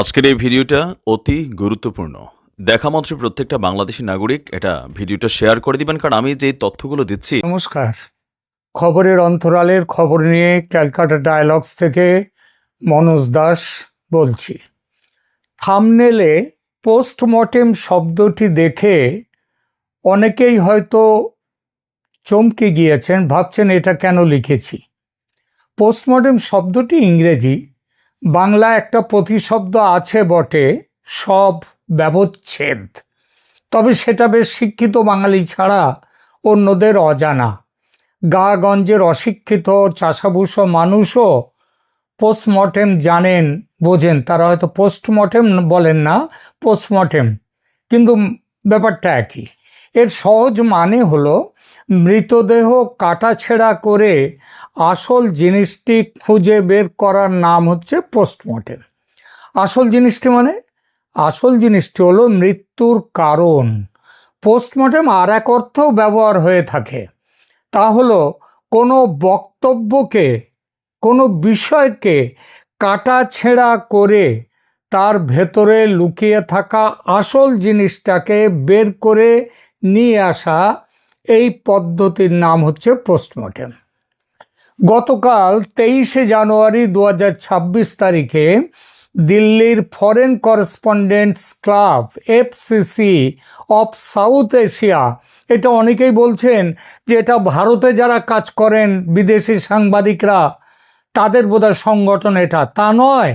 আজকের এই ভিডিওটা অতি গুরুত্বপূর্ণ। দেখা মাত্র প্রত্যেকটা বাংলাদেশি নাগরিক এটা ভিডিওটা শেয়ার করে দিবেন, কারণ আমি যে তথ্যগুলো দিচ্ছি নমস্কার। খবরের অন্তরালের খবর নিয়ে ক্যালকাটা ডায়ালগস থেকে মনোজ দাস বলছি। থামনেলে পোস্টমর্টেম শব্দটি দেখে অনেকেই হয়তো চমকে গিয়েছেন, ভাবছেন এটা কেন লিখেছি। পোস্টমর্টেম শব্দটি ইংরেজি বাংলা একটা প্রতিশব্দ আছে বটে, সব ব্যবচ্ছেদ। তবে সেটা বেশ শিক্ষিত বাঙালি ছাড়া অন্যদের অজানা। গাগঞ্জের অশিক্ষিত চাষাভূষ মানুষও পোস্টমর্টেম জানেন, বোঝেন। তারা হয়তো পোস্টমর্টেম বলেন না, পোস্টমর্টেম। কিন্তু ব্যাপারটা একই। এর সহজ মানে হলো, মৃতদেহ কাটাছেড়া করে আসল জিনিসটি খুঁজে বের করার নাম হচ্ছে পোস্টমর্টেম। আসল জিনিসটি মানে আসল জিনিসটি হলো মৃত্যুর কারণ। পোস্টমর্টেম আর এক অর্থও ব্যবহার হয়ে থাকে। তা হলো, কোনো বক্তব্যকে, কোনো বিষয়কে কাটা ছেঁড়া করে তার ভেতরে লুকিয়ে থাকা আসল জিনিসটাকে বের করে নিয়ে আসা এই পদ্ধতির নাম হচ্ছে পোস্টমর্টেম। গতকাল তেইশে জানুয়ারি দু হাজার ছাব্বিশ তারিখে দিল্লির foreign correspondents club FCC of South Asia এটা অনেকেই বলছেন যে এটা ভারতে যারা কাজ করেন, বিদেশি সাংবাদিকরা, তাদের বোধহয় সংগঠন এটা। তা নয়,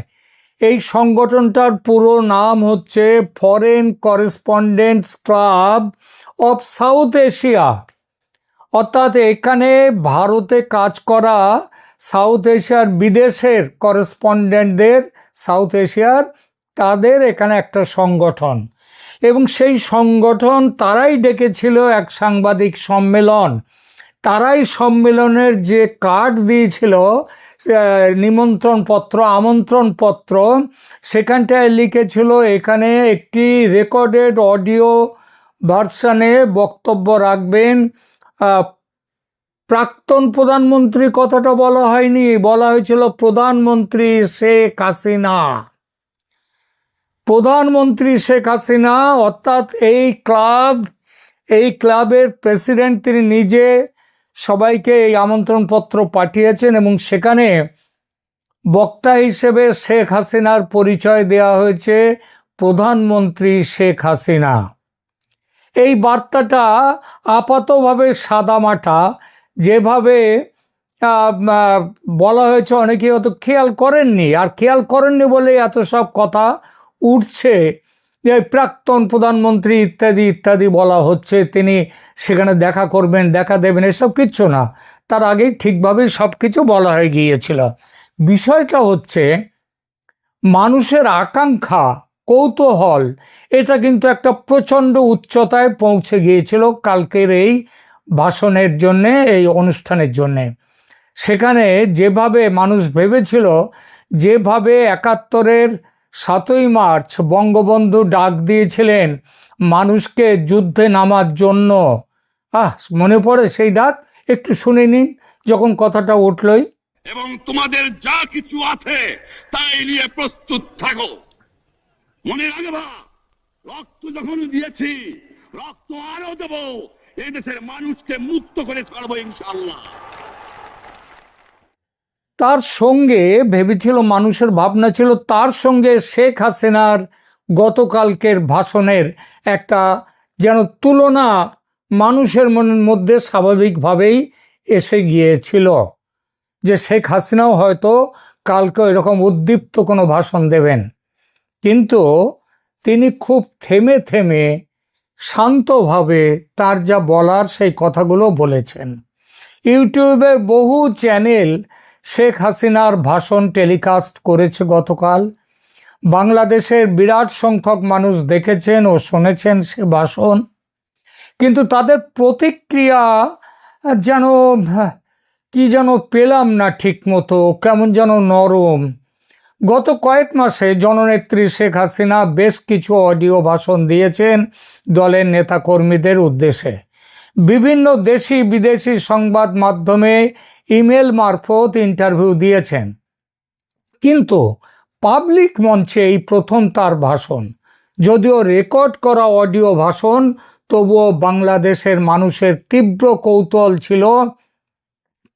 এই সংগঠনটার পুরো নাম হচ্ছে foreign correspondents club of South Asia অর্থাৎ এখানে ভারতে কাজ করা সাউথ এশিয়ার বিদেশের করেসপন্ডেন্টদের সাউথ এশিয়ার তাদের এখানে একটা সংগঠন। এবং সেই সংগঠন তারাই ডেকেছিল এক সাংবাদিক সম্মেলন। তারাই সম্মেলনের যে কার্ড দিয়েছিল নিমন্ত্রণ পত্র আমন্ত্রণ পত্র সেখানটায় লিখেছিল, এখানে একটি রেকর্ডেড অডিও ভার্সানে বক্তব্য রাখবেন। প্রাক্তন প্রধানমন্ত্রী কথাটা বলা হয়নি, বলা হয়েছিল প্রধানমন্ত্রী শেখ হাসিনা। প্রধানমন্ত্রী শেখ হাসিনা, অর্থাৎ এই ক্লাব, এই ক্লাবের প্রেসিডেন্ট তিনি নিজে সবাইকে এই আমন্ত্রণপত্র পাঠিয়েছেন এবং সেখানে বক্তা হিসেবে শেখ হাসিনার পরিচয় দেওয়া হয়েছে প্রধানমন্ত্রী শেখ হাসিনা। এই বার্তাটা আপাতভাবে সাদামাটা। যেভাবে বলা হয়েছে অনেকে অত খেয়াল করেননি। আর খেয়াল করেননি বলে এত সব কথা উঠছে যে প্রাক্তন প্রধানমন্ত্রী ইত্যাদি ইত্যাদি বলা হচ্ছে, তিনি সেখানে দেখা করবেন, দেখা দেবেন, এসব কিচ্ছু না। তার আগেই ঠিকভাবেই সব কিছু বলা হয়ে গিয়েছিল। বিষয়টা হচ্ছে, মানুষের আকাঙ্ক্ষা কৌতূহল। এটা কিন্তু একটা প্রচণ্ড উচ্চতায় পৌঁছে গিয়েছিল কালকের এই ভাষণের জন্যে, এই অনুষ্ঠানের জন্যে। সেখানে যেভাবে মানুষ ভেবেছিল, যেভাবে একাত্তরের সাতই মার্চ বঙ্গবন্ধু ডাক দিয়েছিলেন, মানুষকে যুদ্ধে নামার জন্য। আহ, মনে পড়ে সেই ডাক? একটু শুনে নিন, যখন কথাটা উঠলই। এবং তোমাদের যা কিছু আছে, তাই নিয়ে প্রস্তুত থাকো। মনে রাখবা রক্ত যখন দিয়েছি, রক্ত আরও দেব, এই দেশের মানুষকে মুক্ত করে ছাড়বো ইনশাল্লাহ তার সঙ্গে ভেবেছিল মানুষের ভাবনা ছিল, তার সঙ্গে শেখ হাসিনার গতকালকের ভাষণের একটা যেন তুলনা মানুষের মনের মধ্যে স্বাভাবিকভাবেই এসে গিয়েছিল যে শেখ হাসিনাও হয়তো কালকে এরকম উদ্দীপ্ত কোনো ভাষণ দেবেন। কিন্তু তিনি খুব থেমে থেমে শান্তভাবে তার যা বলার সেই কথাগুলো বলেছেন। ইউটিউবের বহু চ্যানেল শেখ হাসিনার ভাষণ টেলিকাস্ট করেছে গতকাল। বাংলাদেশের বিরাট সংখ্যক মানুষ দেখেছেন ও শুনেছেন সে ভাষণ। কিন্তু তাদের প্রতিক্রিয়া যেন, কি যেন পেলাম না ঠিক মতো কেমন যেন নরম। গত কয়েক মাসে জননেত্রী শেখ হাসিনা বেশ কিছু অডিও ভাষণ দিয়েছেন দলের নেতাকর্মীদের উদ্দেশ্যে। বিভিন্ন দেশি বিদেশি সংবাদ মাধ্যমে ইমেল মারফত ইন্টারভিউ দিয়েছেন। কিন্তু পাবলিক মঞ্চে এই প্রথম তার ভাষণ। যদিও রেকর্ড করা অডিও ভাষণ, তবুও বাংলাদেশের মানুষের তীব্র কৌতূহল ছিল,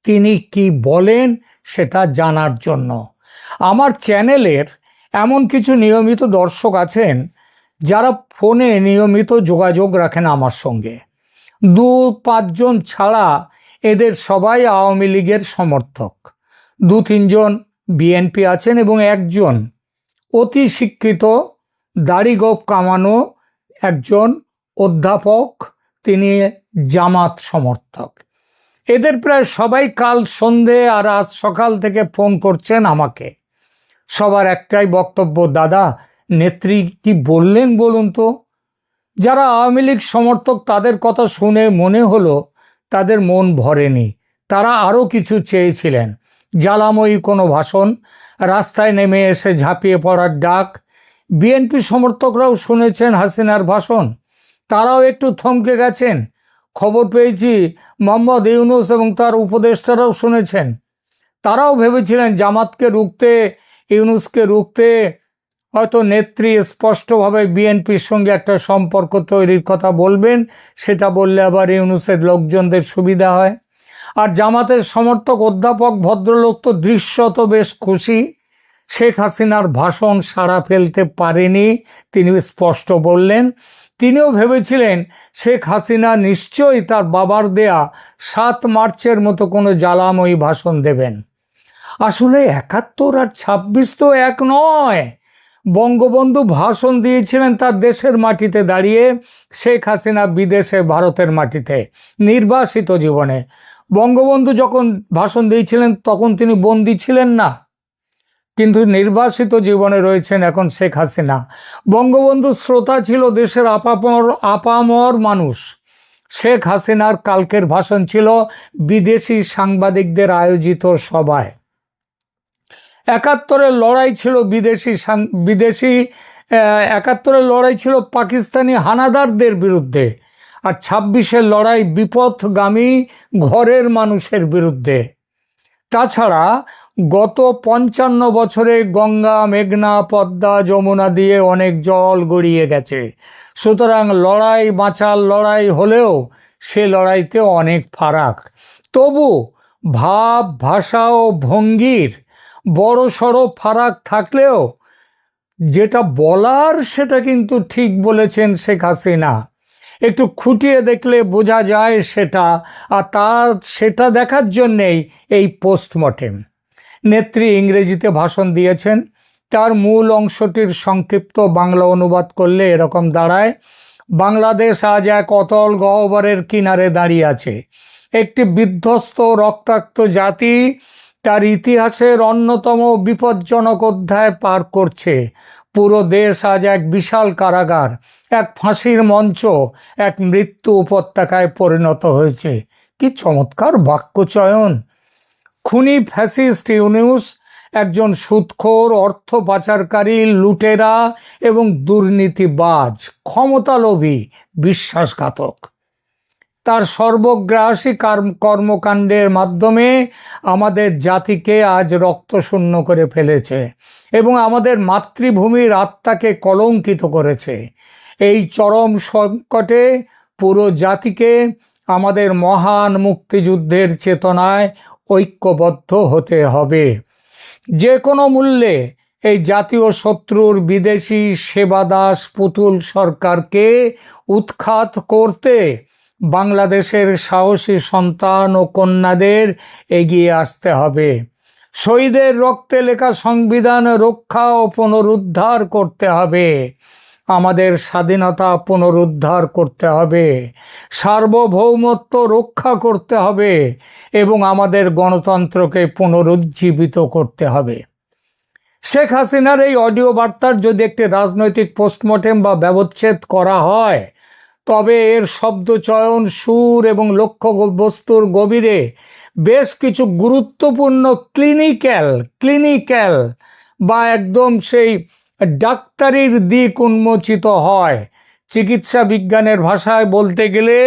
তিনি কি বলেন সেটা জানার জন্য। আমার চ্যানেলের এমন কিছু নিয়মিত দর্শক আছেন যারা ফোনে নিয়মিত যোগাযোগ রাখেন আমার সঙ্গে। দু পাঁচজন ছাড়া এদের সবাই আওয়ামী লীগের সমর্থক। দু তিনজন বিএনপি আছেন এবং একজন অতি শিক্ষিত দাড়িগোপ কামানো একজন অধ্যাপক, তিনি জামাত সমর্থক। এদের প্রায় সবাই কাল সন্ধে আর আজ সকাল থেকে ফোন করছেন আমাকে। সবার একটাই বক্তব্য, দাদা, নেত্রী কি বললেন বলুন তো? যারা আওয়ামী লীগ সমর্থক, তাদের কথা শুনে মনে হলো তাদের মন ভরেনি। তারা আরও কিছু চেয়েছিলেন। জ্বালাময়ী কোনো ভাষণ, রাস্তায় নেমে এসে ঝাঁপিয়ে পড়ার ডাক। বিএনপি সমর্থকরাও শুনেছেন হাসিনার ভাষণ। তারাও একটু থমকে গেছেন। খবর পেয়েছি মোহাম্মদ ইউনুস এবং তার উপদেষ্টারাও শুনেছেন। তারাও ভেবেছিলেন জামাতকে রুখতে ইউনুসকে রুখতে হয়তো নেত্রী স্পষ্টভাবে বিএনপির সঙ্গে একটা সম্পর্ক তৈরির কথা বলবেন, সেটা বললে আবার ইউনুসের লোকজনদের সুবিধা হয়। আর জামাতের সমর্থক, অধ্যাপক, ভদ্রলোক তো দৃশ্যত বেশ খুশি। শেখ হাসিনার ভাষণ সাড়া ফেলতে পারেনি তিনি স্পষ্ট বললেন। তিনিও ভেবেছিলেন শেখ হাসিনা নিশ্চয়ই তার বাবার দেয়া সাত মার্চের মতো কোনো জ্বালাময়ী ভাষণ দেবেন। আসলে একাত্তর আর ছাব্বিশ তো এক নয়। বঙ্গবন্ধু ভাষণ দিয়েছিলেন তার দেশের মাটিতে দাঁড়িয়ে শেখ হাসিনা বিদেশে ভারতের মাটিতে নির্বাসিত জীবনে। বঙ্গবন্ধু যখন ভাষণ দিয়েছিলেন তখন তিনি বন্দী ছিলেন না, কিন্তু নির্বাসিত জীবনে রয়েছেন এখন শেখ হাসিনা। বঙ্গবন্ধু শ্রোতা ছিল দেশের আপামর আপামর মানুষ। শেখ হাসিনার কালকের ভাষণ ছিল বিদেশি সাংবাদিকদের আয়োজিত সভায়। একাত্তরের লড়াই ছিল বিদেশি বিদেশি একাত্তরের লড়াই ছিল পাকিস্তানি হানাদারদের বিরুদ্ধে আর ছাব্বিশের লড়াই বিপথগামী ঘরের মানুষের বিরুদ্ধে। তাছাড়া গত পঞ্চান্ন বছরে গঙ্গা, মেঘনা, পদ্মা, যমুনা দিয়ে অনেক জল গড়িয়ে গেছে। সুতরাং লড়াই বাঁচার লড়াই হলেও সে লড়াইতে অনেক ফারাক। তবু ভাব, ভাষা ও ভঙ্গির বড় সড়ো ফারাক থাকলেও যেটা বলার সেটা কিন্তু ঠিক বলেছেন শেখ হাসিনা। একটু খুঁটিয়ে দেখলে বোঝা যায় সেটা, আর তার সেটা দেখার জন্যেই এই পোস্টমর্টেম। নেত্রী ইংরেজিতে ভাষণ দিয়েছেন, তার মূল অংশটির সংক্ষিপ্ত বাংলা অনুবাদ করলে এরকম দাঁড়ায়, বাংলাদেশ আজ এক অতল গহ্বরের কিনারে দাঁড়িয়ে আছে। একটি বিধ্বস্ত, রক্তাক্ত জাতি তার ইতিহাসের অন্যতম বিপজ্জনক অধ্যায় পার করছে। পুরো দেশ আজ এক বিশাল কারাগার, এক ফাঁসির মঞ্চ, এক মৃত্যু উপত্যকায় পরিণত হয়েছে। কি চমৎকার বাক্যচয়ন! খুনি ফ্যাসিস্ট ইউনিউস, একজন সুদখোর অর্থ পাচারকারী, লুটেরা এবং দুর্নীতিবাজ, ক্ষমতালোভী, বিশ্বাসঘাতক। তার সর্বগ্রাসী কর্মকাণ্ডের মাধ্যমে আমাদের জাতিকে আজ রক্তশূন্য করে ফেলেছে এবং আমাদের মাতৃভূমির আত্মাকে কলঙ্কিত করেছে। এই চরম সংকটে পুরো জাতিকে আমাদের মহান মুক্তিযুদ্ধের চেতনায় ঐক্যবদ্ধ হতে হবে। যে কোনো মূল্যে এই জাতীয় শত্রুর বিদেশি সেবাদাস পুতুল সরকারকে উৎখাত করতে বাংলাদেশের সাহসী সন্তান ও কন্যাদের এগিয়ে আসতে হবে। শহীদের রক্তে লেখা সংবিধান রক্ষা ও পুনরুদ্ধার করতে হবে। আমাদের স্বাধীনতা পুনরুদ্ধার করতে হবে। সার্বভৌমত্ব রক্ষা করতে হবে এবং আমাদের গণতন্ত্রকে পুনরুজ্জীবিত করতে হবে। শেখ হাসিনার এই অডিও বার্তার যদি একটি রাজনৈতিক পোস্টমর্টেম বা ব্যবচ্ছেদ করা হয় তবে এর শব্দচয়ন সুর এবং লক্ষ্য বস্তুর গভীরে বেশ কিছু গুরুত্বপূর্ণ ক্লিনিক্যাল ক্লিনিক্যাল বা একদম সেই ডাক্তারির দিক উন্মোচিত হয়। চিকিৎসা বিজ্ঞানের ভাষায় বলতে গেলে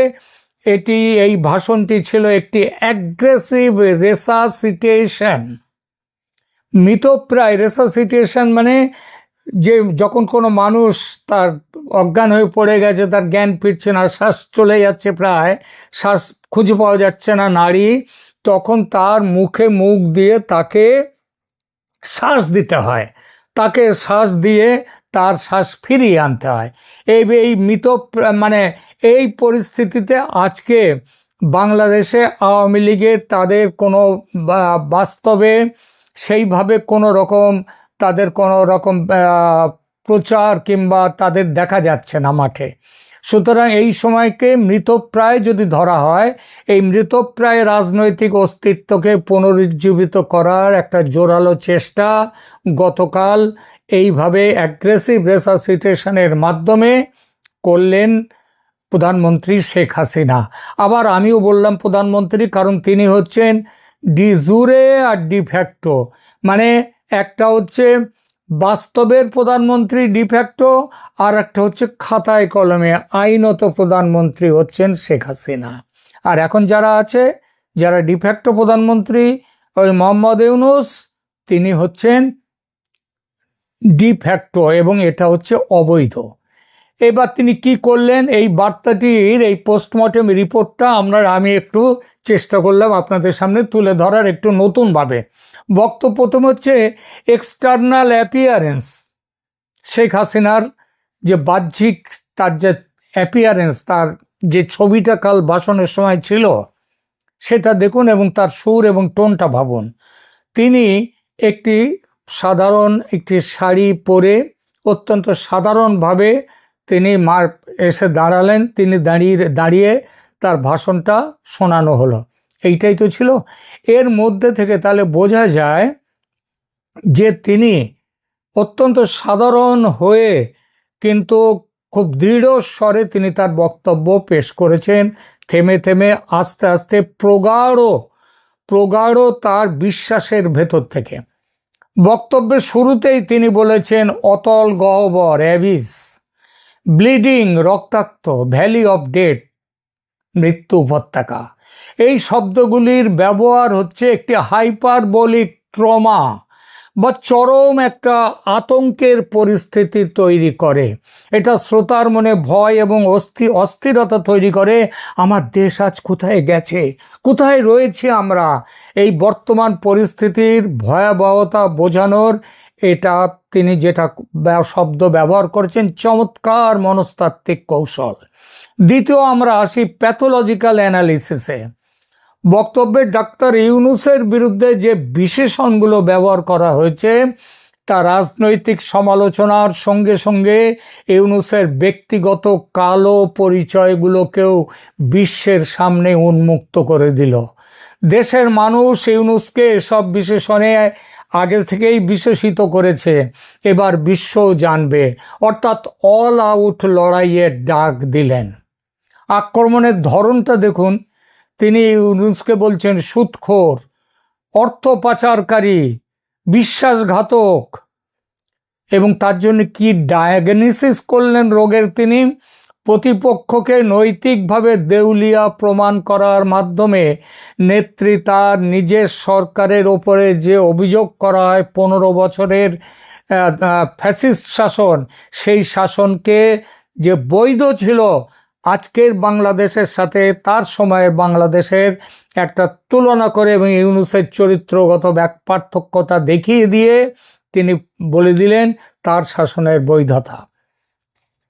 এটি, এই ভাষণটি ছিল একটি অ্যাগ্রেসিভ রেসাসিটেশন মৃতপ্রায় রেসাসিটেশন মানে যে যখন কোনো মানুষ তার অজ্ঞান হয়ে পড়ে গেছে, তার জ্ঞান ফিরছে না, শ্বাস চলে যাচ্ছে প্রায়, শ্বাস খুঁজে পাওয়া যাচ্ছে না নারী, তখন তার মুখে মুখ দিয়ে তাকে শ্বাস দিতে হয়। তাকে শ্বাস দিয়ে তার শ্বাস ফিরিয়ে আনতে হয়। এই এই মৃত মানে এই পরিস্থিতিতে আজকে বাংলাদেশে আওয়ামী লীগের তাদের কোনো বাস্তবে সেইভাবে কোনো রকম তাদের কোনো রকম প্রচার কিংবা তাদের দেখা যাচ্ছে না মাঠে। সুতরাং এই সময়কে মৃতপ্রায় যদি ধরা হয়, এই মৃতপ্রায় রাজনৈতিক অস্তিত্বকে পুনরুজ্জীবিত করার একটা জোরালো চেষ্টা গতকাল এইভাবে অ্যাগ্রেসিভ রেসাসিটেশনের মাধ্যমে করলেন প্রধানমন্ত্রী শেখ হাসিনা। আবার আমিও বললাম প্রধানমন্ত্রী, কারণ তিনি হচ্ছেন ডি জুরে আর ডি ফ্যাক্টো মানে একটা হচ্ছে বাস্তবের প্রধানমন্ত্রী ডিফ্যাক্টো আর একটা হচ্ছে খাতায় কলমে আইনত প্রধানমন্ত্রী হচ্ছেন শেখ হাসিনা। আর এখন যারা আছে, যারা ডিফ্যাক্টো প্রধানমন্ত্রী, ওই মোহাম্মদ ইউনুস, তিনি হচ্ছেন ডিফ্যাক্টো এবং এটা হচ্ছে অবৈধ। এবার তিনি কি করলেন? এই বার্তাটির, এই পোস্টমর্টেম রিপোর্টটা আমরা, আমি একটু চেষ্টা করলাম আপনাদের সামনে তুলে ধরার একটু নতুনভাবে। বক্তব্য প্রথম হচ্ছে এক্সটার্নাল অ্যাপিয়ারেন্স শেখ হাসিনার যে বাহ্যিক, তার যে অ্যাপিয়ারেন্স তার যে ছবিটা কাল ভাষণের সময় ছিল, সেটা দেখুন এবং তার সুর এবং টোনটা ভাবুন। তিনি একটি সাধারণ, একটি শাড়ি পরে অত্যন্ত সাধারণভাবে তিনি মার এসে দাঁড়ালেন, তিনি দাঁড়িয়ে দাঁড়িয়ে তার ভাষণটা শোনানো হলো। এইটাই তো ছিল। এর মধ্যে থেকে তাহলে বোঝা যায় যে তিনি অত্যন্ত সাধারণ হয়ে কিন্তু খুব দৃঢ় স্বরে তিনি তার বক্তব্য পেশ করেছেন। থেমে থেমে, আস্তে আস্তে প্রগাঢ় প্রগাঢ় তার বিশ্বাসের ভেতর থেকে। বক্তব্যের শুরুতেই তিনি বলেছেন, অতল গহ্বর, অ্যাবিস। ব্লিডিং, রক্তাক্ত, ভ্যালি অফ ডেট মৃত্যু উপত্যকা। এই শব্দগুলির ব্যবহার হচ্ছে একটি হাইপারবলিক ট্রমা বা চরম একটা আতঙ্কের পরিস্থিতি তৈরি করে। এটা শ্রোতার মনে ভয় এবং অস্থি অস্থিরতা তৈরি করে, আমার দেশ আজ কোথায় গেছে? কোথায় রয়েছে আমরা? এই বর্তমান পরিস্থিতির ভয়াবহতা বোঝানোর এটা তিনি যেটা শব্দ ব্যবহার করেছেন, চমৎকার মনস্তাত্ত্বিক কৌশল। দ্বিতীয় আমরা আসি প্যাথোলজিক্যাল অ্যানালিসিসে। বক্তব্যে ডাক্তার ইউনুসের বিরুদ্ধে যে বিশেষণগুলো ব্যবহার করা হয়েছে, তা রাজনৈতিক সমালোচনার সঙ্গে সঙ্গে ইউনুসের ব্যক্তিগত কালো পরিচয়গুলোকেও বিশ্বের সামনে উন্মুক্ত করে দিল। দেশের মানুষ ইউনুসকে এসব বিশেষণে আগে থেকেই বিশেষিত করেছে, এবার বিশ্ব জানবে। অর্থাৎ অল আউট লড়াইয়ের ডাক দিলেন। আক্রমণের ধরনটা দেখুন। তিনি ইউনুসকে বলছেন সুদখোর অর্থ পাচারকারী, বিশ্বাসঘাতক। এবং তার জন্য কি ডায়াগনোসিস করলেন রোগের তিনি? প্রতিপক্ষকে নৈতিকভাবে দেউলিয়া প্রমাণ করার মাধ্যমে নেত্রী তার নিজের সরকারের ওপরে যে অভিযোগ করা হয় পনেরো বছরের ফ্যাসিস্ট শাসন, সেই শাসনকে যে বৈধ ছিল, আজকের বাংলাদেশের সাথে তার সময়ে বাংলাদেশের একটা তুলনা করে এবং ইউনুসের চরিত্রগত ব্যাক পার্থক্যতা দেখিয়ে দিয়ে তিনি বলে দিলেন তার শাসনের বৈধতা।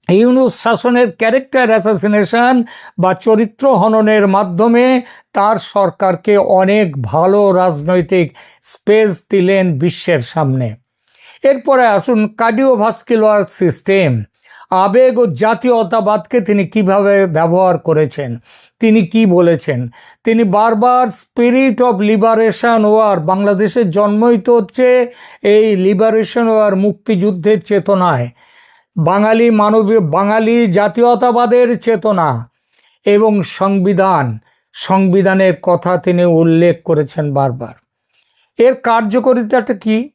ইউনুস শাসনের ক্যারেক্টার অ্যাসাসিনেশন বা চরিত্র হননের মাধ্যমে তার সরকারকে অনেক ভালো রাজনৈতিক স্পেস দিলেন বিশ্বের সামনে। এরপরে আসুন কার্ডিওভাস্কুলার সিস্টেম আবেগ ও জাতীয়তাবাদকে তিনি কীভাবে ব্যবহার করেছেন, তিনি কি বলেছেন? তিনি বারবার স্পিরিট অফ লিবারেশন ওয়ার বাংলাদেশের জন্মই তো হচ্ছে এই লিবারেশন ওয়ার মুক্তিযুদ্ধের চেতনায়। বাঙালি মানবীয় বাঙালি জাতীয়তাবাদের চেতনা এবং সংবিধান, সংবিধানের কথা তিনি উল্লেখ করেছেন বারবার। এর কার্যকারিতাটা কি?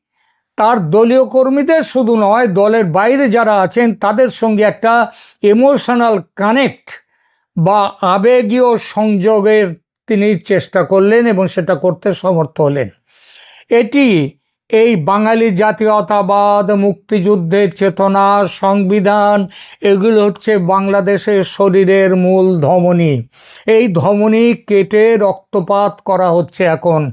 তার দলীয় কর্মীদের শুধু নয়, দলের বাইরে যারা আছেন, তাদের সঙ্গে একটা ইমোশনাল কানেক্ট বা আবেগীয় সংযোগের তিনি চেষ্টা করলেন এবং সেটা করতে সমর্থ হলেন। এটি এই বাঙালি জাতীয়তাবাদ, মুক্তিযুদ্ধের চেতনা, সংবিধান, এগুলো হচ্ছে বাংলাদেশের শরীরের মূল ধমনী। এই ধমনী কেটে রক্তপাত করা হচ্ছে এখন।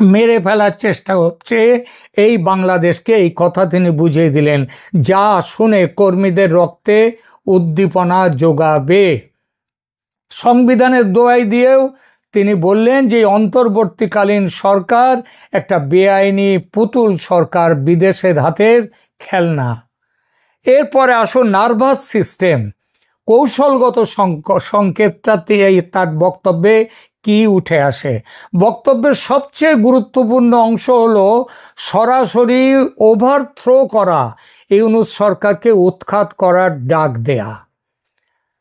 মেরে ফেলার চেষ্টা হচ্ছে এই বাংলাদেশকে, এই কথা তিনি বুঝিয়ে দিলেন। যা শুনে কর্মীদের রক্তে উদ্দীপনা যোগাবে। সংবিধানের দোয়াই দিয়েও তিনি বললেন যে অন্তর্বর্তীকালীন সরকার একটা বেআইনি পুতুল সরকার বিদেশের হাতের খেলনা। এরপরে আসুন নার্ভাস সিস্টেম। কৌশলগত সংক- সংকেতটাতে এই তার বক্তব্যে কি উঠে আসে? বক্তব্যের সবচেয়ে গুরুত্বপূর্ণ অংশ হলো সরাসরি ওভারথ্রো করা, ইউনুস সরকারকে উৎখাত করার ডাক দেয়া।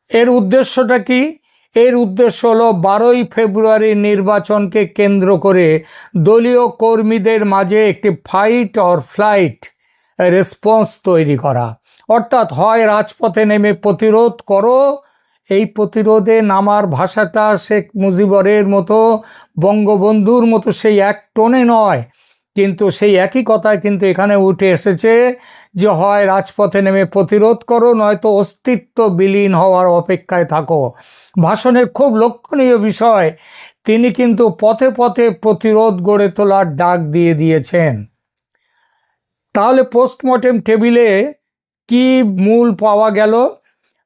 এর উদ্দেশ্যটা কি? এর উদ্দেশ্য হলো বারোই ফেব্রুয়ারি নির্বাচনকে কেন্দ্র করে দলীয় কর্মীদের মাঝে একটি ফাইট অর ফ্লাইট রেসপন্স তৈরি করা। অর্থাৎ হয়, রাজপথে নেমে প্রতিরোধ করো, এই প্রতিরোধে নামার ভাষাটা শেখ মুজিবরের মতো, বঙ্গবন্ধুর মতো সেই এক টোনে নয়। কিন্তু সেই একই কথায় কিন্তু এখানে উঠে এসেছে যে হয়, রাজপথে নেমে প্রতিরোধ করো, নয়তো অস্তিত্ব বিলীন হওয়ার অপেক্ষায় থাকো। ভাষণের খুব লক্ষণীয় বিষয়, তিনি কিন্তু পথে পথে প্রতিরোধ গড়ে তোলার ডাক দিয়ে দিয়েছেন। তাহলে পোস্টমর্টেম টেবিলে কি মূল পাওয়া গেল?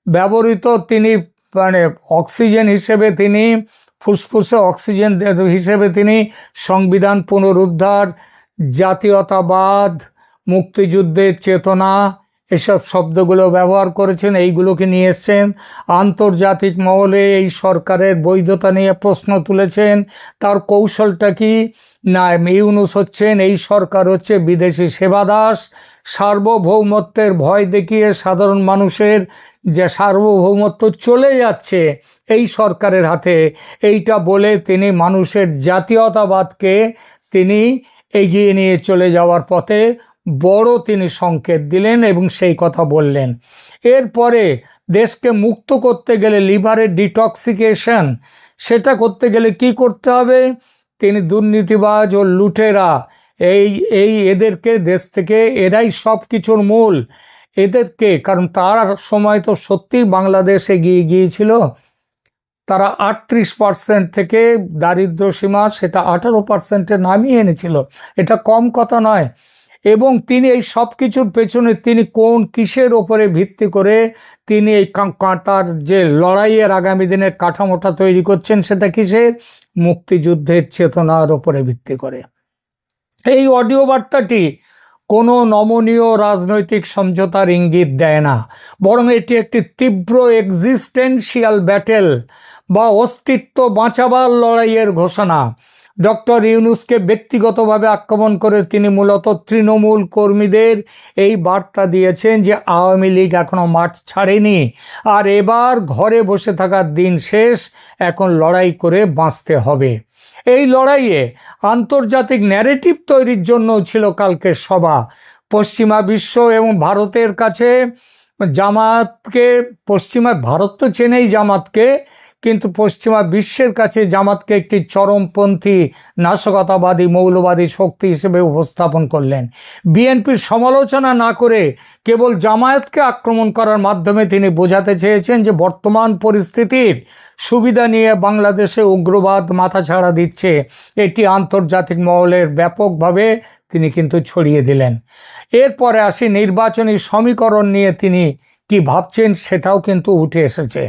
ব্যবহৃত তিনি মানে অক্সিজেন হিসেবে তিনি, ফুসফুসে অক্সিজেন হিসেবে তিনি সংবিধান পুনরুদ্ধার, জাতীয়তাবাদ, মুক্তিযুদ্ধের চেতনা এসব শব্দগুলো ব্যবহার করেছেন, এইগুলোকে নিয়ে এসছেন। আন্তর্জাতিক মহলে এই সরকারের বৈধতা নিয়ে প্রশ্ন তুলেছেন। তার কৌশলটা কি? না ইউনুস হচ্ছেন, এই সরকার হচ্ছে বিদেশি সেবাদাস। সার্বভৌমত্বের ভয় দেখিয়ে সাধারণ মানুষের যে সার্বভৌমত্ব চলে যাচ্ছে এই সরকারের হাতে, এইটা বলে তিনি মানুষের জাতীয়তাবাদকে তিনি এগিয়ে নিয়ে চলে যাওয়ার পথে বড় তিনি সংকেত দিলেন এবং সেই কথা বললেন। এরপরে দেশকে মুক্ত করতে গেলে লিভারের ডিটক্সিকেশন, সেটা করতে গেলে কি করতে হবে? তিনি দুর্নীতিবাজ ও লুটেরা। এই এই এদেরকে দেশ থেকে এরাই সব কিছুর মূল। এদেরকে, কারণ তার সময় তো সত্যিই বাংলাদেশ এগিয়ে গিয়েছিল। তারা আটত্রিশ পার্সেন্ট থেকে দারিদ্র সীমা সেটা আঠারো পার্সেন্টে নামিয়ে এনেছিল। এটা কম কথা নয়। এবং তিনি এই সব কিছুর পেছনে তিনি কোন কিসের ওপরে ভিত্তি করে তিনি এই কাঁটার যে লড়াইয়ের আগামী দিনের কাঠামোটা তৈরি করছেন সেটা কিসের? মুক্তিযুদ্ধের চেতনার ওপরে ভিত্তি করে। এই অডিও বার্তাটি কোনো নমনীয় রাজনৈতিক সমঝোতার ইঙ্গিত দেয় না, বরং এটি একটি তীব্র এক্সিস্টেন্সিয়াল ব্যাটেল বা অস্তিত্ব বাঁচাবার লড়াইয়ের ঘোষণা। ডক্টর ইউনুসকে ব্যক্তিগতভাবে আক্রমণ করে তিনি মূলত তৃণমূল কর্মীদের এই বার্তা দিয়েছেন যে আওয়ামী লীগ এখনও মাঠ ছাড়েনি। আর এবার ঘরে বসে থাকার দিন শেষ, এখন লড়াই করে বাঁচতে হবে। এই লড়াইয়ে আন্তর্জাতিক ন্যারেটিভ তৈরির জন্য ছিল কালকের সভা। পশ্চিমা বিশ্ব এবং ভারতের কাছে জামাতকে পশ্চিমা ভারত তো চেনেই জামাতকে কিন্তু পশ্চিমা বিশ্বের কাছে জামাতকে একটি চরমপন্থী, নাশকতাবাদী, মৌলবাদী শক্তি হিসেবে উপস্থাপন করলেন। বিএনপির সমালোচনা না করে কেবল জামায়াতকে আক্রমণ করার মাধ্যমে তিনি বোঝাতে চেয়েছেন যে বর্তমান পরিস্থিতির সুবিধা নিয়ে বাংলাদেশে উগ্রবাদ মাথাছাড়া দিচ্ছে। এটি আন্তর্জাতিক মহলের ব্যাপকভাবে তিনি কিন্তু ছড়িয়ে দিলেন। এরপরে আসি নির্বাচনী সমীকরণ নিয়ে তিনি কি ভাবছেন সেটাও কিন্তু উঠে এসেছে।